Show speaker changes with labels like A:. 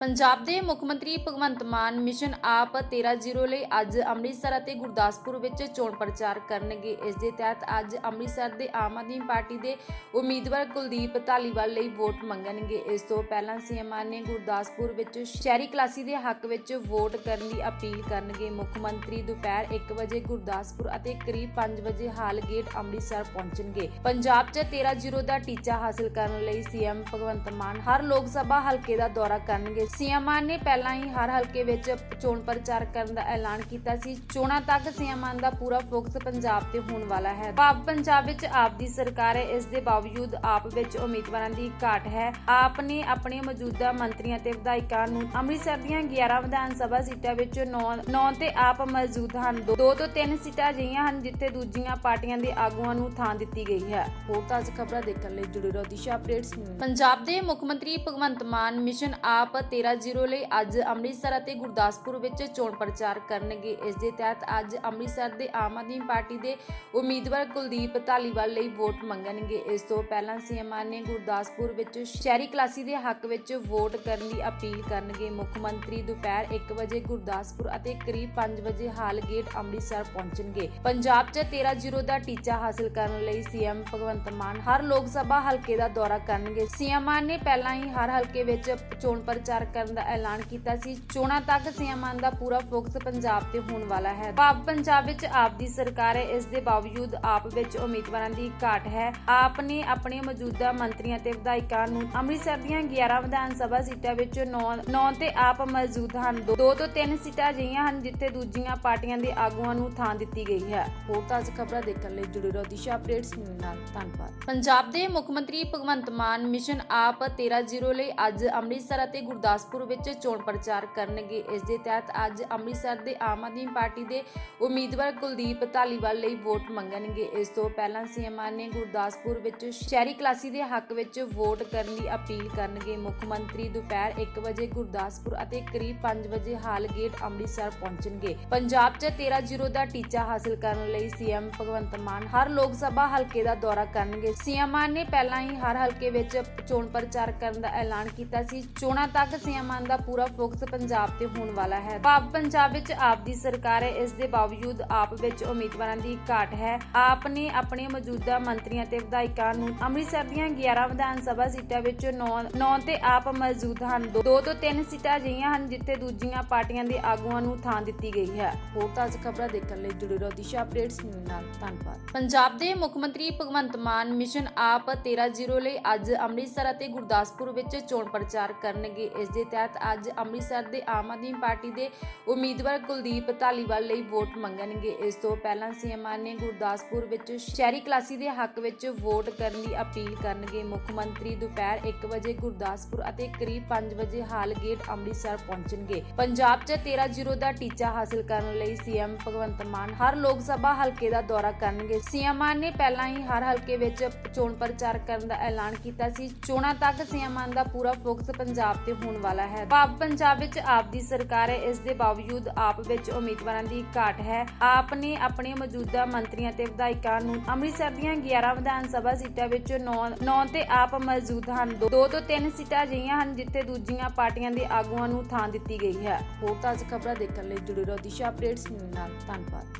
A: ਪੰਜਾਬ ਦੇ ਮੁੱਖ ਮੰਤਰੀ ਭਗਵੰਤ ਮਾਨ ਮਿਸ਼ਨ ਆਪ 13-0 ਲਈ ਅੱਜ ਅੰਮ੍ਰਿਤਸਰ ਅਤੇ ਗੁਰਦਾਸਪੁਰ ਵਿੱਚ ਚੋਣ ਪ੍ਰਚਾਰ ਕਰਨਗੇ। ਇਸ ਦੇ ਤਹਿਤ ਅੱਜ ਅੰਮ੍ਰਿਤਸਰ ਦੇ ਆਮ ਆਦਮੀ ਪਾਰਟੀ ਦੇ ਉਮੀਦਵਾਰ ਕੁਲਦੀਪ ਧਾਲੀਵਾਲ ਲਈ ਵੋਟ ਮੰਗਣਗੇ। ਇਸ ਤੋਂ ਪਹਿਲਾਂ ਸੀਐਮ ਮਾਨ ਨੇ ਗੁਰਦਾਸਪੁਰ ਵਿੱਚ ਸ਼ਹਿਰੀ ਕਲਾਸੀ ਦੇ ਹੱਕ ਵਿੱਚ ਵੋਟ ਕਰਨ ਦੀ ਅਪੀਲ ਕਰਨਗੇ। ਮੁੱਖ ਮੰਤਰੀ ਦੁਪਹਿਰ 1 ਵਜੇ ਗੁਰਦਾਸਪੁਰ ਅਤੇ ਕਰੀਬ 5 ਵਜੇ ਹਾਲ ਗੇਟ ਅੰਮ੍ਰਿਤਸਰ ਪਹੁੰਚਣਗੇ। ਪੰਜਾਬ 'ਚ 13-0 ਦਾ ਟੀਚਾ ਹਾਸਲ ਕਰਨ ਲਈ ਸੀਐਮ ਭਗਵੰਤ ਮਾਨ ਹਰ ਲੋਕ ਸਭਾ ਹਲਕੇ ਦਾ ਦੌਰਾ ਕਰਨਗੇ। ਸੀਐਮ ਮਾਨ ਨੇ ਪਹਿਲਾਂ ਹੀ ਹਰ ਹਲਕੇ ਵਿੱਚ ਚੋਣ ਪ੍ਰਚਾਰ ਕਰਨ ਦਾ ਐਲਾਨ ਕੀਤਾ ਸੀ। ਚੋਣਾਂ ਤੱਕ ਸੀਐਮ ਦਾ ਪੂਰਾ ਫੋਕਸ ਪੰਜਾਬ ਤੇ ਹੋਣ ਵਾਲਾ ਹੈ। ਆਪ ਪੰਜਾਬ ਵਿੱਚ ਆਪ ਦੀ ਸਰਕਾਰ ਹੈ, ਇਸ ਦੇ ਬਾਵਜੂਦ ਆਪ ਵਿੱਚ ਉਮੀਦਵਾਰਾਂ ਦੀ ਘਾਟ ਹੈ। ਆਪ ਨੇ ਆਪਣੇ ਮੌਜੂਦਾ ਮੰਤਰੀਆਂ ਤੇ ਵਿਧਾਇਕਾਂ ਨੂੰ ਅੰਮ੍ਰਿਤਸਰ ਦੀਆਂ 11 ਵਿਧਾਨ ਸਭਾ ਸੀਟਾਂ ਵਿੱਚੋਂ 9 9 ਤੇ ਆਪ ਮੌਜੂਦ ਹਨ। ਦੋ ਤੋਂ ਤਿੰਨ ਸੀਟਾਂ ਅਜਿਹੀਆਂ ਹਨ ਜਿੱਥੇ ਦੂਜੀਆਂ ਪਾਰਟੀਆਂ ਦੇ ਆਗੂਆਂ ਨੂੰ ਥਾਂ ਦਿੱਤੀ ਗਈ ਹੈ। ਹੋਰ ਤਾਜ਼ਾ ਖਬਰਾਂ ਦੇਖਣ ਲਈ ਜੁੜੇ ਰਹੋ ਦਿਸ਼ਾ ਅਪਡੇਟਸ ਪੰਜਾਬ ਦੇ ਮੁੱਖ ਮੰਤਰੀ ਭਗਵੰਤ ਮਾਨ ਮਿਸ਼ਨ ਆਪ 13-0 ਲਈ ਅੱਜ ਅੰਮ੍ਰਿਤਸਰ ਅਤੇ ਗੁਰਦਾਸਪੁਰ ਵਿੱਚ ਚੋਣ ਪ੍ਰਚਾਰ ਕਰਨਗੇ। ਇਸ ਦੇ ਤਹਿਤ ਅੱਜ ਅੰਮ੍ਰਿਤਸਰ ਦੇ ਆਮ ਆਦਮੀ ਪਾਰਟੀ ਦੇ ਉਮੀਦਵਾਰ ਕੁਲਦੀਪ ਧਾਲੀਵਾਲ ਲਈ ਵੋਟ ਮੰਗਣਗੇ। ਇਸ ਤੋਂ ਪਹਿਲਾਂ ਸੀਐਮ ਨੇ ਗੁਰਦਾਸਪੁਰ ਵਿੱਚ ਸ਼ਹਿਰੀ ਕਲਾਸੀ ਦੇ ਹੱਕ ਵਿੱਚ ਵੋਟ ਕਰਨ ਦੀ ਅਪੀਲ ਕਰਨਗੇ। ਮੁੱਖ ਮੰਤਰੀ ਦੁਪਹਿਰ 1 ਵਜੇ ਗੁਰਦਾਸਪੁਰ ਅਤੇ ਕਰੀਬ 5 ਵਜੇ ਹਾਲ ਗੇਟ ਅੰਮ੍ਰਿਤਸਰ ਪਹੁੰਚਣਗੇ। ਪੰਜਾਬ 'ਚ 13-0 ਦਾ ਟੀਚਾ ਹਾਸਲ ਕਰਨ ਲਈ ਸੀਐਮ ਭਗਵੰਤ ਮਾਨ ਹਰ ਲੋਕ ਸਭਾ ਹਲਕੇ ਦਾ ਦੌਰਾ ਕਰਨਗੇ। ਸੀਐਮ ਮਾਨ ਨੇ ਪਹਿਲਾਂ ਹੀ ਹਰ ਹਲਕੇ ਵਿੱਚ ਚੋਣ ਪ੍ਰਚਾਰ ਕਰਨ ਦਾ ਐਲਾਨ ਕੀਤਾ ਸੀ। ਚੋਣਾਂ ਤੱਕ ਸੀਐਮ ਦਾ ਪੂਰਾ ਫੋਕਸ ਪੰਜਾਬ ਤੇ ਹੋਣ ਵਾਲਾ ਹੈ। ਆਪ ਪੰਜਾਬ ਵਿੱਚ ਆਪ ਦੀ ਸਰਕਾਰ ਹੈ, ਇਸ ਦੇ ਬਾਵਜੂਦ ਆਪ ਵਿੱਚ ਉਮੀਦਵਾਰਾਂ ਦੀ ਘਾਟ ਹੈ। ਆਪ ਨੇ ਆਪਣੇ ਮੌਜੂਦਾ ਮੰਤਰੀਆਂ ਤੇ ਵਿਧਾਇਕਾਂ ਨੂੰ ਅੰਮ੍ਰਿਤਸਰ ਦੀਆਂ 11 ਵਿਧਾਨ ਸਭਾ ਸੀਟਾਂ ਵਿੱਚੋਂ 9 ਤੇ ਆਪ ਮੌਜੂਦ ਹਨ। ਦੋ ਤੋਂ ਤਿੰਨ ਸੀਟਾਂ ਅਜਿਹੀਆਂ ਹਨ ਜਿੱਥੇ ਦੂਜੀਆਂ ਪਾਰਟੀਆਂ ਦੇ ਆਗੂਆਂ ਨੂੰ ਥਾਂ ਦਿੱਤੀ ਗਈ ਹੈ। ਹੋਰ ਤਾਜ਼ਾ ਖਬਰਾਂ ਦੇਖਣ ਲਈ ਜੁੜੇ ਰਹੋ ਦਿਸ਼ਾ ਅਪਡੇਟਸ ਨਿਊਜ਼ ਨਾਲ। ਧੰਨਵਾਦ। ਪੰਜਾਬ ਦੇ ਮੁੱਖ ਮੰਤਰੀ ਭਗਵੰਤ ਮਾਨ ਮਿਸ਼ਨ ਆਪ 13-0 ਲਈ ਅੱਜ ਅੰਮ੍ਰਿਤਸਰ ਅਤੇ ਗੁਰਦਾਸ ਗੁਰਦਾਸਪੁਰ ਵਿੱਚ ਚੋਣ ਪ੍ਰਚਾਰ ਕਰਨਗੇ। ਇਸ ਦੇ ਤਹਿਤ ਅੱਜ ਅੰਮ੍ਰਿਤਸਰ ਦੇ ਆਮ ਆਦਮੀ ਪਾਰਟੀ ਦੇ ਉਮੀਦਵਾਰ ਕੁਲਦੀਪ ਧਾਲੀਵਾਲ ਲਈ ਵੋਟ ਮੰਗਣਗੇ। ਇਸ ਤੋਂ ਪਹਿਲਾਂ ਸੀਐਮ ਨੇ ਗੁਰਦਾਸਪੁਰ ਵਿੱਚ ਸ਼ਹਿਰੀ ਕਲਾਸੀ ਦੇ ਹੱਕ ਵਿੱਚ ਵੋਟ ਕਰਨ ਦੀ ਅਪੀਲ ਕਰਨਗੇ। ਮੁੱਖ ਮੰਤਰੀ ਦੁਪਹਿਰ 1 ਵਜੇ ਗੁਰਦਾਸਪੁਰ ਅਤੇ ਕਰੀਬ 5 ਵਜੇ ਹਾਲ ਗੇਟ ਅੰਮ੍ਰਿਤਸਰ ਪਹੁੰਚਣਗੇ। ਪੰਜਾਬ 'ਚ 13-0 ਦਾ ਟੀਚਾ ਹਾਸਲ ਕਰਨ ਲਈ ਸੀਐਮ ਭਗਵੰਤ ਮਾਨ ਹਰ ਲੋਕ ਸਭਾ ਹਲਕੇ ਦਾ ਦੌਰਾ ਕਰਨਗੇ। ਸੀਐਮ ਮਾਨ ਨੇ ਪਹਿਲਾਂ ਹੀ ਹਰ ਹਲਕੇ ਵਿੱਚ ਚੋਣ ਪ੍ਰਚਾਰ ਕਰਨ ਦਾ ਐਲਾਨ ਕੀਤਾ ਸੀ। ਚੋਣਾਂ ਤੱਕ ਸੀਐਮ ਮਾਨ ਦਾ ਪੂਰਾ ਫੋਕਸ ਪੰਜਾਬ ਤੇ ਹੋਣ ਵਾਲਾ ਹੈ। ਆਪ ਪੰਜਾਬ ਵਿੱਚ ਆਪ ਦੀ ਸਰਕਾਰ ਹੈ ਇਸ ਦੇ ਬਾਵਜੂਦ ਆਪ ਵਿੱਚ ਉਮੀਦਵਾਰਾਂ ਦੀ ਘਾਟ ਹੈ। ਆਪ ਨੇ ਆਪਣੇ ਮੌਜੂਦਾ ਮੰਤਰੀਆਂ ਤੇ ਵਿਧਾਇਕਾਂ ਨੂੰ ਅੰਮ੍ਰਿਤਸਰ ਦੀਆਂ 11 ਵਿਧਾਨ ਸਭਾ ਸੀਟਾਂ ਵਿੱਚੋਂ 9 9 ਤੇ ਆਪ ਮੌਜੂਦ ਹਨ। ਦੋ ਤੋਂ ਤਿੰਨ ਸੀਟਾਂ ਅਜਿਹੀਆਂ ਹਨ ਜਿੱਥੇ ਦੂਜੀਆਂ ਪਾਰਟੀਆਂ ਦੇ ਆਗੂਆਂ ਨੂੰ ਥਾਂ ਦਿੱਤੀ ਗਈ ਹੈ। ਹੋਰ ਤਾਜ਼ਾ ਖਬਰਾਂ ਦੇਖਣ ਲਈ ਜੁੜੇ ਰਹੋ ਦਿਸ਼ਾ ਅਪਡੇਟਸ ਨਿਊਜ਼ ਨਾਲ। ਧੰਨਵਾਦ। ਪੰਜਾਬ ਦੇ ਮੁੱਖ ਮੰਤਰੀ ਭਗਵੰਤ ਮਾਨ ਮਿਸ਼ਨ ਆਪ 13-0 ਲਈ ਅੱਜ ਅੰਮ੍ਰਿਤਸਰ ਅਤੇ ਗੁਰਦਾਸਪੁਰ ਵਿੱਚ ਚੋਣ ਪ੍ਰਚਾਰ ਕਰਨਗੇ। ਇਸ ਦੇ ਤਹਿਤ ਅੱਜ ਅੰਮ੍ਰਿਤਸਰ ਦੇ ਆਮ ਆਦਮੀ ਪਾਰਟੀ ਦੇ ਉਮੀਦਵਾਰ ਕੁਲਦੀਪ ਧਾਲੀਵਾਲ ਲਈ ਵੋਟ ਮੰਗਣਗੇ। ਇਸ ਤੋਂ ਪਹਿਲਾਂ ਸੀਐਮ ਨੇ ਗੁਰਦਾਸਪੁਰ ਵਿੱਚ ਸ਼ਹਿਰੀ ਕਲਾਸੀ ਦੇ ਹੱਕ ਵਿੱਚ ਵੋਟ ਕਰਨ ਦੀ ਅਪੀਲ ਕਰਨਗੇ। ਮੁੱਖ ਮੰਤਰੀ ਦੁਪਹਿਰ 1 ਵਜੇ ਗੁਰਦਾਸਪੁਰ ਅਤੇ ਕਰੀਬ 5 ਵਜੇ ਹਾਲ ਗੇਟ ਅੰਮ੍ਰਿਤਸਰ ਪਹੁੰਚਣਗੇ। ਪੰਜਾਬ 'ਚ 13-0 ਦਾ ਟੀਚਾ ਹਾਸਲ ਕਰਨ ਲਈ ਸੀਐਮ ਭਗਵੰਤ ਮਾਨ ਹਰ ਲੋਕ ਸਭਾ ਹਲਕੇ ਦਾ ਦੌਰਾ ਕਰਨਗੇ। ਸੀਐਮ ਮਾਨ ਨੇ ਪਹਿਲਾਂ ਹੀ ਹਰ ਹਲਕੇ ਵਿੱਚ ਚੋਣ ਪ੍ਰਚਾਰ ਕਰਨ ਦਾ ਐਲਾਨ ਕੀਤਾ ਸੀ। ਚੋਣਾਂ ਤੱਕ ਸੀਐਮ ਮਾਨ ਦਾ ਪੂਰਾ ਫੋਕਸ ਪੰਜਾਬ ਤੇ ਹੋਣ ਵਾਲਾ ਹੈ। ਆਪ ਪੰਜਾਬ ਵਿੱਚ ਆਪ ਦੀ ਸਰਕਾਰ ਹੈ, ਇਸ ਦੇ ਬਾਵਜੂਦ ਆਪ ਵਿੱਚ ਉਮੀਦਵਾਰਾਂ ਦੀ ਘਾਟ ਹੈ। ਆਪ ਨੇ ਆਪਣੇ ਮੌਜੂਦਾ ਮੰਤਰੀਆਂ ਤੇ ਵਿਧਾਇਕਾਂ ਨੂੰ ਅੰਮ੍ਰਿਤਸਰ ਦੀਆਂ 11 ਵਿਧਾਨ ਸਭਾ ਸੀਟਾਂ ਵਿੱਚੋਂ 9 9 ਤੇ ਆਪ ਮੌਜੂਦ ਹਨ। ਦੋ ਤੋਂ ਤਿੰਨ ਸੀਟਾਂ ਅਜਿਹੀਆਂ ਹਨ ਜਿੱਥੇ ਦੂਜੀਆਂ ਪਾਰਟੀਆਂ ਦੇ ਆਗੂਆਂ ਨੂੰ ਥਾਂ ਦਿੱਤੀ ਗਈ ਹੈ। ਹੋਰ ਤਾਜ਼ਾ ਖਬਰਾਂ ਦੇਖਣ ਲਈ ਜੁੜੇ ਰਹੋ ਦਿਸ਼ਾ ਅਪਡੇਟਸ ਨਿਊਜ਼ ਨਾਲ। ਧੰਨਵਾਦ।